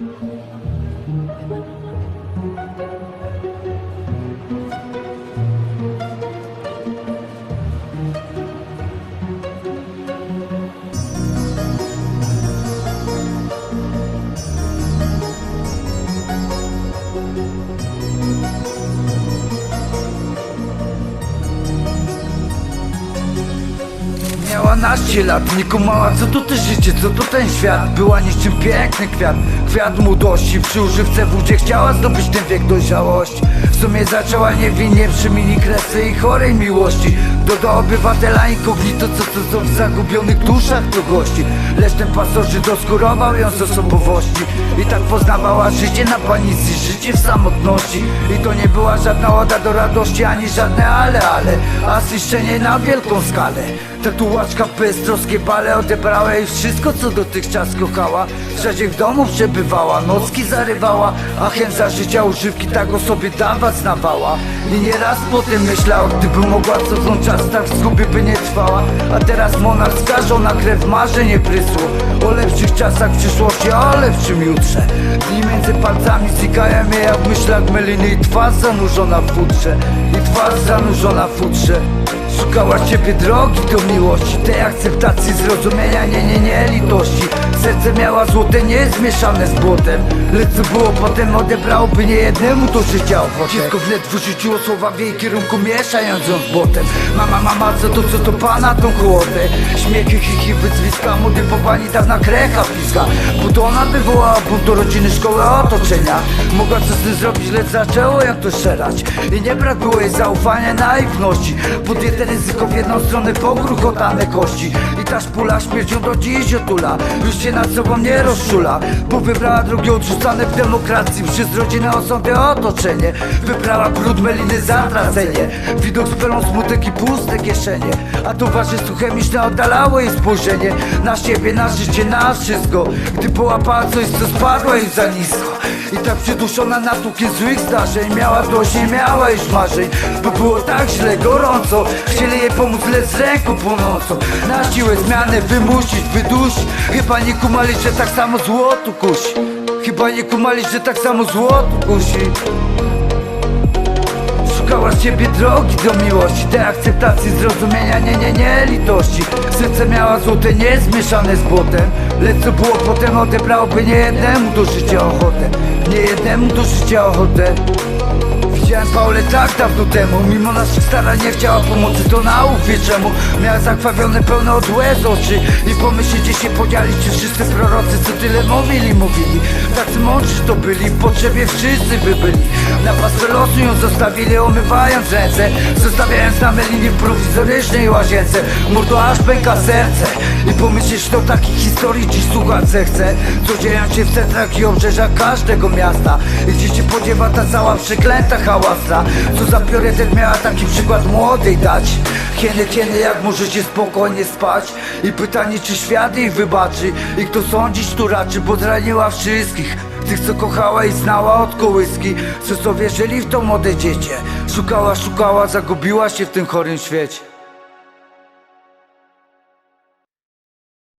Música 12 lat Nie kumała co to ty życie, co to ten świat? Była niczym piękny kwiat Kwiat młodości przy używce w udzie Chciała zdobyć ten wiek dojrzałości. W sumie zaczęła niewinnie przy mini kresy i chorej miłości. Do do obywatela inkognito co co są w zagubionych duszach to gości. Lecz ten pasożyt oskurował ją z osobowości. I tak poznawała życie na panicy, życie w samotności. I to nie była żadna oda do radości, ani żadne ale ale. A ziszczenie na wielką skalę. Tatuaczka beztroskie bale odebrała jej wszystko co dotychczas kochała. Wszędzie w domu przebywała, nocki zarywała A chęć za życia używki tak o sobie dawać znawała. I nieraz po tym myślała, gdyby mogła cofnąć czas tak w zgubie by nie trwała. A teraz monarch skażona krew marzenie prysło. O lepszych czasach w przyszłości, o lepszym jutrze. Dni między palcami znikają jej jak w myślach myliny I twarz zanurzona w futrze. I twarz zanurzona w futrze Szukała ciebie drogi do miłości Tej akceptacji, zrozumienia, nie, nie, nie litości. Serce miała złote, nie zmieszane z błotem. Lecz co było potem odebrałoby nie jednemu do życia ochotę Dziecko wnet wyrzuciło słowa w jej kierunku mieszając ją z błotem. Mama, mama, co to, co to pana tą hołotę Śmiechy, chichi, wyzwiska, młody po pani dawna krecha piska to ona wywołała bunt do rodziny, szkoły, otoczenia. Mogła co z tym zrobić, lecz zaczęło jak to szerać. I nie brak było jej zaufania, naiwności. Podjęte ryzyko w jedną stronę, pogruchotane kości. I ta szpula śmiercią do dziś otula. Już się nad sobą nie rozczula. Bo wybrała drogi odrzucane w demokracji. Przez rodzinę, osądę, otoczenie. Wybrała brud, meliny, zatracenie. Widok z pelą, smutek i puste kieszenie. A towarzystwo chemiczne oddalało jej spojrzenie. Na siebie, na życie, na wszystko. Gdy połapała coś, co spadło jej za nisko. I tak przyduszona natłukiem złych zdarzeń. Miała dość, nie miała już marzeń. Bo było tak źle, gorąco Chcieli jej pomóc, lecz ręką płonącą Na siłę zmianę wymusić, wydusić. Chyba nie kumali, że tak samo złotu kusi Chyba nie kumali, że tak samo złotu kusi Szukała z ciebie drogi do miłości Tej akceptacji, zrozumienia, nie, nie, nie litości. Serce miała złote, nie zmieszane z błotem. Lecz co było potem odebrałoby nie jednemu do życia ochotę. Nie jednemu do życia ochotę Widziałem Paulę tak dawno temu. Mimo naszych starań nie chciała pomocy To nauk wie czemu? Miała zakrwawione pełne od łez oczy. I pomyśleć gdzie się podzieli Czy wszyscy prorocy co tyle mówili Mówili. Tacy mądrzy to byli W potrzebie wszyscy by byli. Na pastwę losu ją zostawili Omywając ręce. Zostawiając na melinie w prowizorycznej łazience. Mordo aż pęka serce. I pomyśleć to takich historii dziś słuchać zechce Co dzieją się w centrach i obrzeżach każdego miasta. I gdzie się podziewa ta cała przeklęta Co za priorytet miała taki przykład młodej dać? Kiedy, kiedy jak możecie spokojnie spać? I pytanie czy świat jej wybaczy? I kto sądzić tu raczy, bo zraniła wszystkich tych co kochała i znała od kołyski. Co co wierzyli w to młode dziecię? Szukała, szukała, zagubiła się w tym chorym świecie